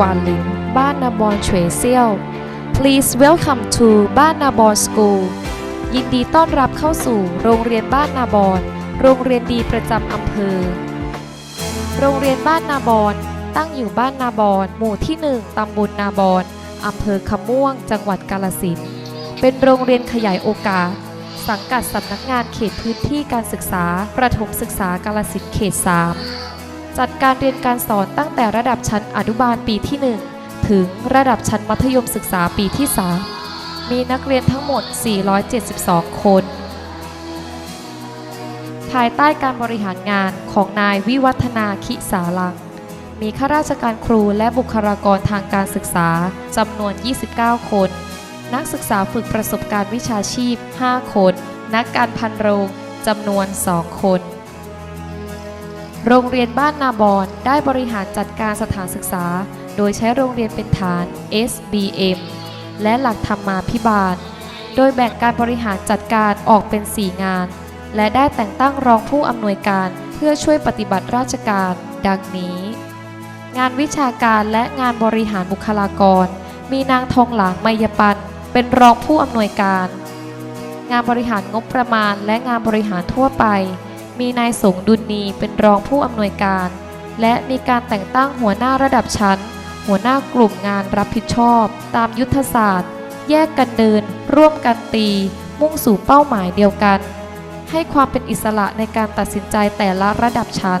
วานหลิงบ้านนาบอนเฉวยเซี่ยว Please welcome to บ้านนาบอน School ยินดีต้อนรับเข้าสู่โรงเรียนบ้านนาบอน โรงเรียนดีประจำอำเภอ โรงเรียนบ้านนาบอนตั้งอยู่บ้านนาบอน หมู่ที่ 1 ตำบลนาบอนอำเภอคำม่วง จังหวัดกาลสินเป็นโรงเรียนขยายโอกาส สังกัดสำนักงานเขตพื้นที่การศึกษา ประถมศึกษากาลสินเขต 3 จัดการเรียนการสอนตั้งแต่ระดับชั้นอนุบาลปีที่ 1 ถึงระดับชั้นมัธยมศึกษาปีที่ 3 มีนักเรียนทั้งหมด 472 คน ภายใต้การบริหารงานของนายวิวัฒนาคิสาลัง มีข้าราชการครูและบุคลากรทางการศึกษาจำนวน 29 คน นักศึกษาฝึกประสบการณ์วิชาชีพ 5 คน นักการพันโรงจำนวน 2 คน โรงเรียนบ้านนาบอนได้บริหารจัดการสถานศึกษา โดยใช้โรงเรียนเป็นฐาน SBM และหลักธรรมาภิบาล โดยแบ่งการบริหารจัดการออกเป็น 4 งาน และได้แต่งตั้งรองผู้อำนวยการเพื่อช่วยปฏิบัติราชการ ดังนี้ งานวิชาการและงานบริหารบุคลากร มีนางทองหลางไมยปัน เป็นรองผู้อำนวยการ งานบริหารงบประมาณและงานบริหารทั่วไป มีนายสงดุลนีเป็นรองผู้อำนวยการ และมีการแต่งตั้งหัวหน้าระดับชั้น หัวหน้ากลุ่มงานรับผิดชอบ ตามยุทธศาสตร์ แยกกันเดิน ร่วมกันตี มุ่งสู่เป้าหมายเดียวกัน ให้ความเป็นอิสระในการตัดสินใจแต่ละระดับชั้น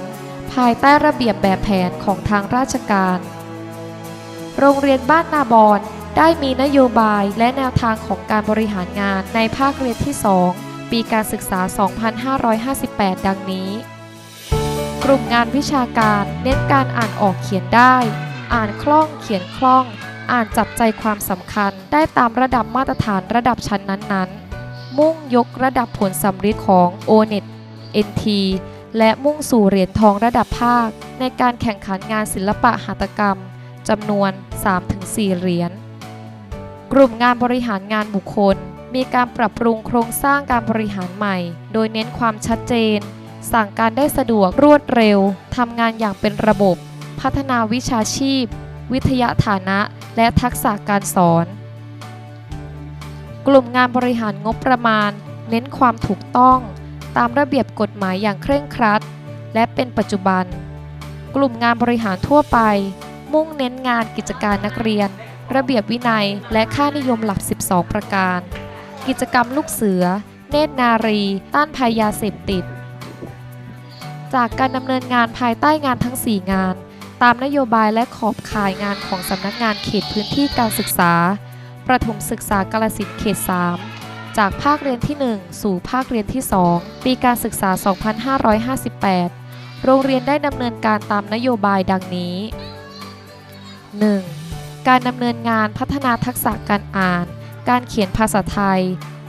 ภายใต้ระเบียบแบบแผนของทางราชการ โรงเรียนบ้านนาบอนได้มีนโยบายและแนวทางของการบริหารงานในภาคเรียนที่ 2 ปีการศึกษา 2558 ดังนี้ กลุ่มงานวิชาการเน้นการอ่านออกเขียนได้ อ่านคล่องเขียนคล่อง อ่านจับใจความสำคัญได้ตามระดับมาตรฐานระดับชั้นนั้นๆ มุ่งยกระดับผลสำฤทธิ์ของ O-NET NT และมุ่งสู่เหรียญทองระดับภาค ในการแข่งขันงานศิลปะหัตถกรรมจำนวน 3-4 เหรียญ กลุ่มงานบริหารงานบุคคล มีการปรับปรุงโครงสร้างการบริหารใหม่ โดยเน้นความชัดเจน สั่งการได้สะดวกรวดเร็ว ทำงานอย่างเป็นระบบ พัฒนาวิชาชีพ วิทยาฐานะ และทักษะการสอน กลุ่มงานบริหารงบประมาณ เน้นความถูกต้อง ตามระเบียบกฎหมายอย่างเคร่งครัด และเป็นปัจจุบัน กลุ่มงานบริหารทั่วไป มุ่งเน้นงานกิจการนักเรียน ระเบียบวินัย และค่านิยมหลัก 12 ประการ กิจกรรมลูกเสือ เนตรนารี ต้านภัยยาเสพติด จากการดำเนินงานภายใต้งานทั้ง 4 งาน ตามนโยบายและขอบข่ายงานของสำนักงานเขตพื้นที่การศึกษา ประถมศึกษากาลสินธุ์เขต 3 จากภาคเรียนที่ 1 สู่ภาคเรียนที่ 2 ปีการศึกษา 2558 โรงเรียนได้ดำเนินการตามนโยบายดังนี้ 1. การดำเนินงานพัฒนาทักษะการอ่าน การเขียนภาษาไทย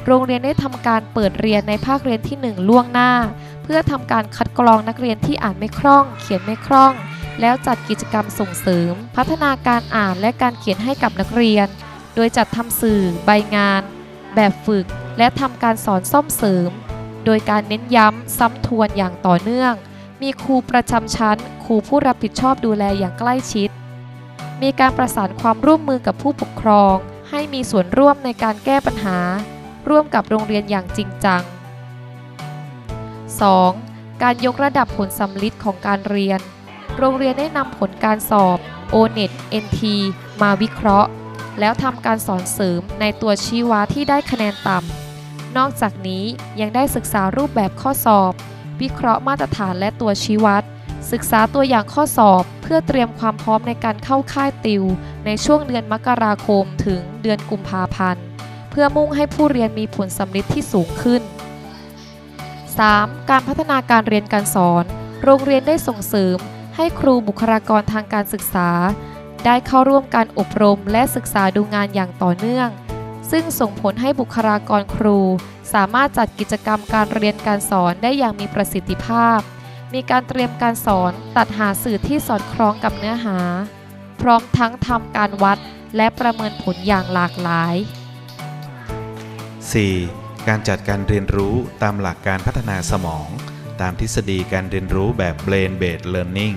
โรงเรียนได้ทำการเปิดเรียนในภาคเรียนที่ 1 ล่วงหน้า เพื่อทำการคัดกรองนักเรียนที่อ่านไม่คล่อง เขียนไม่คล่อง แล้วจัดกิจกรรมส่งเสริม พัฒนาการอ่านและการเขียนให้กับนักเรียน โดยจัดทำสื่อ ใบงาน แบบฝึก และทำการสอนซ่อมเสริม โดยการเน้นย้ำซ้ำทวนอย่างต่อเนื่อง มีครูประจำชั้น ครูผู้รับผิดชอบดูแลอย่างใกล้ชิด มีการประสานความร่วมมือกับผู้ปกครอง ให้มีส่วนร่วมในการแก้ปัญหา ร่วมกับโรงเรียนอย่างจริงจัง 2. การยกระดับผลสำลิดของการเรียน โรงเรียนได้นำผลการสอบ O-NET NT มาวิเคราะห์ แล้วทำการสอนเสริมในตัวชี้วัดที่ได้คะแนนต่ำ นอกจากนี้ยังได้ศึกษารูปแบบข้อสอบ วิเคราะห์มาตรฐานและตัวชี้วัด ศึกษาตัวอย่างข้อสอบเพื่อเตรียมความพร้อมในการเข้าค่ายติว ในช่วงเดือนมกราคมถึงเดือนกุมภาพันธ์ เพื่อมุ่งให้ผู้เรียนมีผลสำลิดที่สูงขึ้น 3. การพัฒนาการเรียนการสอน โรงเรียนได้ส่งเสริม ให้ครูบุคลากรทางการศึกษา ได้เข้าร่วมการอบรมและศึกษาดูงานอย่างต่อเนื่อง ซึ่งส่งผลให้บุคลากรครู สามารถจัดกิจกรรมการเรียนการสอนได้อย่างมีประสิทธิภาพ มีการเตรียมการสอนตัดหาสื่อที่สอดคล้องกับเนื้อหา พร้อมทั้งทำการวัดและประเมินผลอย่างหลากหลาย 4. การจัดการเรียนรู้ตามหลักการพัฒนาสมอง ตามทฤษฎีการเรียนรู้แบบ Brain Based Learning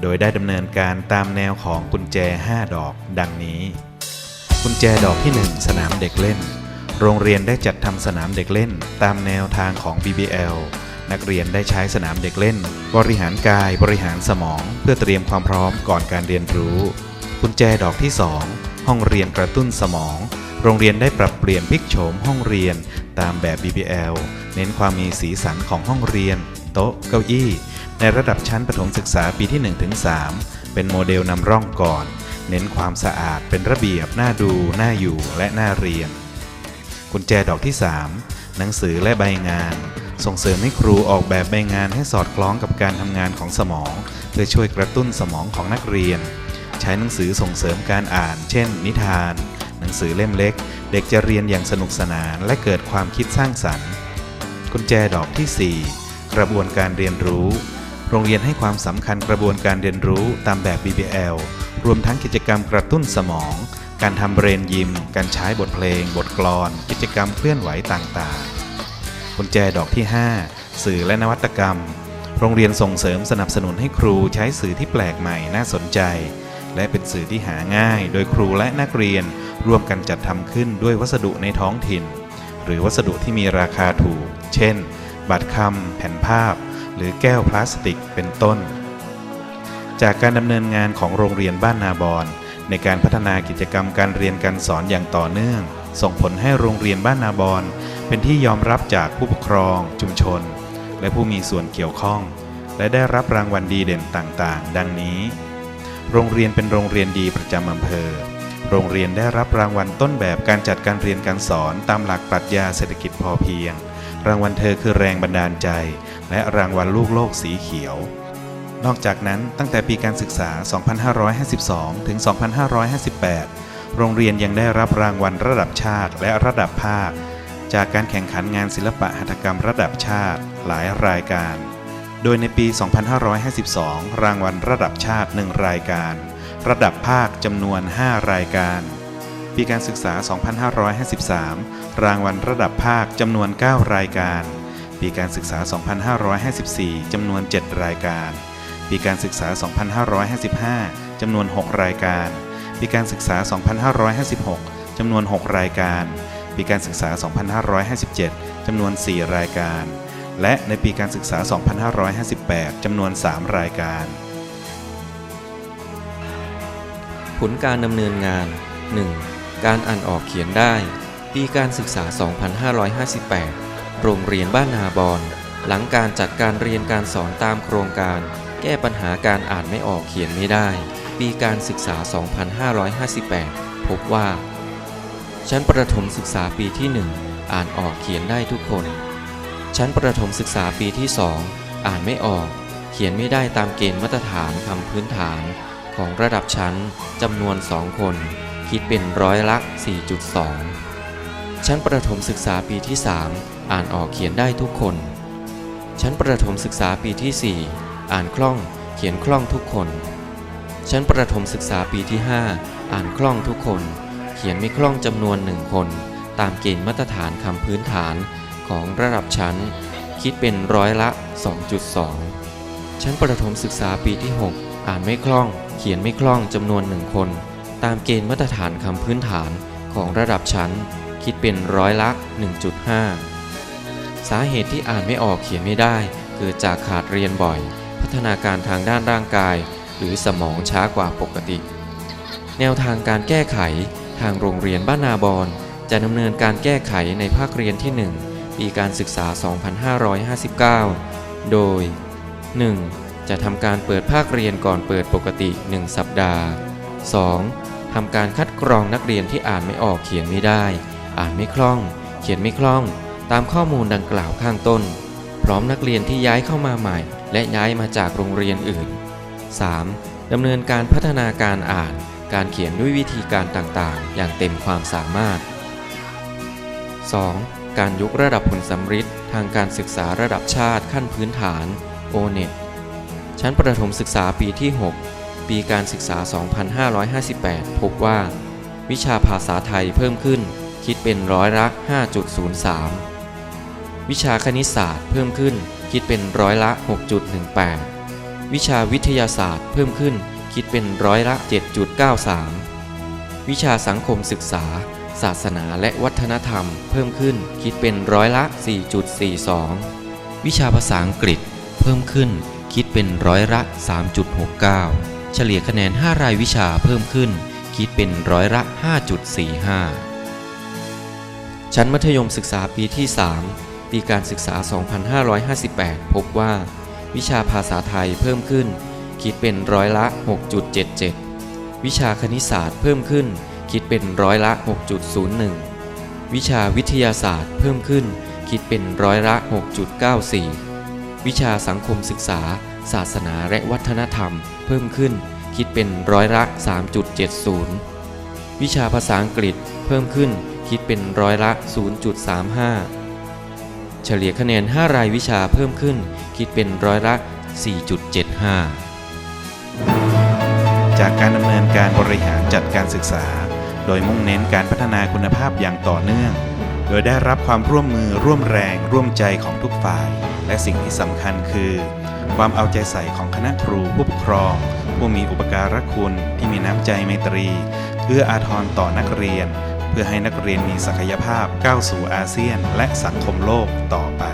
โดยได้ดำเนินการตามแนวของกุญแจ 5 ดอก ดังนี้ กุญแจดอกที่ 1 สนามเด็กเล่น โรงเรียนได้จัดทำสนามเด็กเล่น ตามแนวทางของ BBL นักเรียนได้ใช้สนามเด็กเล่น บริหารกายบริหารสมอง เพื่อเตรียมความพร้อมก่อนการเรียนรู้กุญแจดอกที่ 2 ห้องเรียนกระตุ้นสมอง โรงเรียนได้ปรับเปลี่ยนพลิกโฉมห้องเรียนตามแบบ BBL เน้นความมีสีสันของห้องเรียน โต๊ะ เก้าอี้ ในระดับชั้นประถมศึกษาปีที่ 1-3 เป็นโมเดลนำร่องก่อน เน้นความสะอาดเป็นระเบียบ น่าดู น่าอยู่และน่าเรียน กุญแจดอกที่ 3 หนังสือและใบงาน ส่งเสริมให้ครูออกแบบใบงานให้สอดคล้องกับการทำงานของสมอง เพื่อช่วยกระตุ้นสมองของนักเรียน ใช้หนังสือส่งเสริมการอ่าน เช่น นิทาน หนังสือเล่มเล็ก เด็กจะเรียนอย่างสนุกสนานและเกิดความคิดสร้างสรรค์ กุญแจดอกที่ 4 กระบวนการเรียนรู้ โรงเรียนให้ความสำคัญกระบวนการเรียนรู้ตามแบบ BBL รวมทั้งกิจกรรมกระตุ้นสมอง การทำเบรนยิม การใช้บทเพลง บทกลอน กิจกรรมเคลื่อนไหวต่างๆ กุญแจดอกที่ 5 สื่อและนวัตกรรม โรงเรียนส่งเสริมสนับสนุนให้ครูใช้สื่อที่แปลกใหม่น่าสนใจ และเป็นสื่อที่หาง่าย โดยครูและนักเรียนร่วมกันจัดทำขึ้นด้วยวัสดุในท้องถิ่น หรือวัสดุที่มีราคาถูก เช่น บัตรคำแผ่นภาพ หรือแก้วพลาสติกเป็นต้น จากการดำเนินงานของโรงเรียนบ้านนาบอนในการพัฒนากิจกรรมการเรียนการสอนอย่างต่อเนื่อง ส่งผลให้โรงเรียนบ้านนาบอนเป็นที่ยอมรับจากผู้ปกครอง ชุมชน และผู้มีส่วนเกี่ยวข้อง และได้รับรางวัลดีเด่นต่างๆ ดังนี้ โรงเรียนเป็นโรงเรียนดีประจำอำเภอ โรงเรียนได้รับรางวัลต้นแบบการจัดการเรียนการสอนตามหลักปรัชญาเศรษฐกิจพอเพียง รางวัลเธอคือแรงบันดาลใจ และรางวัลลูกโลกสีเขียว นอกจากนั้นตั้งแต่ปีการศึกษา 2552 ถึง 2558 โรงเรียนยังได้รับรางวัลระดับชาติและระดับภาค จากการแข่งขันงานศิลปะหัตถกรรมระดับชาติหลายรายการ โดยในปี 2552 รางวัลระดับชาติ 1 รายการ ระดับภาคจำนวน 5 รายการ ปีการศึกษา 2553 รางวัลระดับภาคจำนวน 9 รายการ ปีการศึกษา 2554 จำนวน 7 รายการ ปีการศึกษา 2555 จำนวน 6 รายการ ปีการศึกษา 2556 จำนวน 6 รายการ ปีการศึกษา 2557 จำนวน 4 รายการ และในปีการศึกษา 2558 จำนวน 3 รายการ ผลการดำเนินงาน 1. การอ่านออกเขียนได้ ปีการศึกษา 2558 โรงเรียนบ้านนาบอน หลังการจัดการเรียนการสอนตามโครงการ แก้ปัญหาการอ่านไม่ออกเขียนไม่ได้ ปีการศึกษา 2558 พบว่า ชั้นประถมศึกษาปีที่ 1 อ่านออกเขียนได้ทุกคน ชั้นประถมศึกษาปีที่ 2 อ่านไม่ออก เขียนไม่ได้ตามเกณฑ์มาตรฐานคำพื้นฐานของระดับชั้นจำนวน 2 คน คิดเป็นร้อยละ4.2 ชั้นประถมศึกษาปีที่ 3 อ่านออกเขียนได้ทุกคน ชั้นประถมศึกษาปีที่ 4 อ่านคล่องเขียนคล่องทุกคน ชั้นประถมศึกษาปีที่ 5 อ่านคล่องทุกคน เขียนไม่คล่องจำนวนหนึ่งคน ตามเกณฑ์มาตรฐานคำพื้นฐานของระดับชั้น คิดเป็นร้อยละ 2.2 ชั้นประถมศึกษาปีที่ 6 อ่านไม่คล่อง เขียนไม่คล่องจำนวนหนึ่งคน ตามเกณฑ์มาตรฐานคำพื้นฐานของระดับชั้น คิดเป็นร้อยละ 1.5 สาเหตุที่อ่านไม่ออกเขียนไม่ได้ เกิดจากขาดเรียนบ่อย พัฒนาการทางด้านร่างกาย หรือสมองช้ากว่าปกติ แนวทางการแก้ไขทางโรงเรียนบ้านนาบอนจะดำเนินการแก้ไขในภาคเรียนที่ 1 ปีการศึกษา 2559 โดย 1. จะทำการเปิดภาคเรียนก่อนเปิดปกติ 1 สัปดาห์ 2. ทำการคัดกรองนักเรียนที่อ่านไม่ออกเขียนไม่ได้ อ่านไม่คล่อง เขียนไม่คล่อง ตามข้อมูลดังกล่าวข้างต้น พร้อมนักเรียนที่ย้ายเข้ามาใหม่ และย้ายมาจากโรงเรียนอื่น 3. ดำเนินการพัฒนาการอ่าน การเขียนด้วยวิธีการต่างๆ อย่างเต็มความสามารถ 2. การยกระดับผลสำฤทธิ์ทางการศึกษาระดับชาติขั้นพื้นฐาน O-NET ชั้นประถมศึกษาปีที่ 6 ปีการศึกษา 2558 พบว่า วิชาภาษาไทยเพิ่มขึ้น คิดเป็นร้อยละ 5.03 วิชาคณิตศาสตร์เพิ่มขึ้น คิดเป็นร้อยละ 6.18 วิชาวิทยาศาสตร์เพิ่มขึ้นคิดเป็นร้อยละ 7.93 วิชาสังคมศึกษา ศาสนาและวัฒนธรรม เพิ่มขึ้นคิดเป็นร้อยละ 4.42 วิชาภาษาอังกฤษ เพิ่มขึ้นคิดเป็นร้อยละ 3.69 เฉลี่ยคะแนน 5 รายวิชาเพิ่มขึ้น คิดเป็นร้อยละ 5.45 ชั้นมัธยมศึกษาปีที่ 3 ปีการศึกษา 2558 พบว่า วิชาภาษาไทยเพิ่มขึ้น คิดเป็นร้อยละ 6.77 วิชาคณิตศาสตร์เพิ่มขึ้น คิดเป็นร้อยละ 6.01 วิชาวิทยาศาสตร์เพิ่มขึ้น คิดเป็นร้อยละ 6.94 วิชาสังคมศึกษา ศาสนาและวัฒนธรรม เพิ่มขึ้น คิดเป็นร้อยละ 3.70 วิชาภาษาอังกฤษเพิ่มขึ้น คิดเป็นร้อยละ 0.35 เฉลี่ยคะแนน 5 รายวิชาเพิ่มขึ้น คิดเป็นร้อยละ 4.75 จากการดำเนินการบริหารจัดการศึกษา โดยมุ่งเน้นการพัฒนาคุณภาพอย่างต่อเนื่อง โดยได้รับความร่วมมือร่วมแรงร่วมใจของทุกฝ่าย และสิ่งที่สำคัญคือ ความเอาใจใส่ของคณะครูผู้ปกครอง ผู้มีอุปการะคุณที่มีน้ำใจไมตรีเอื้ออาทรต่อนักเรียน พื่อให้นักเรียนมีศักยภาพก้าวสู่อาเซียน และสังคมโลกต่อไป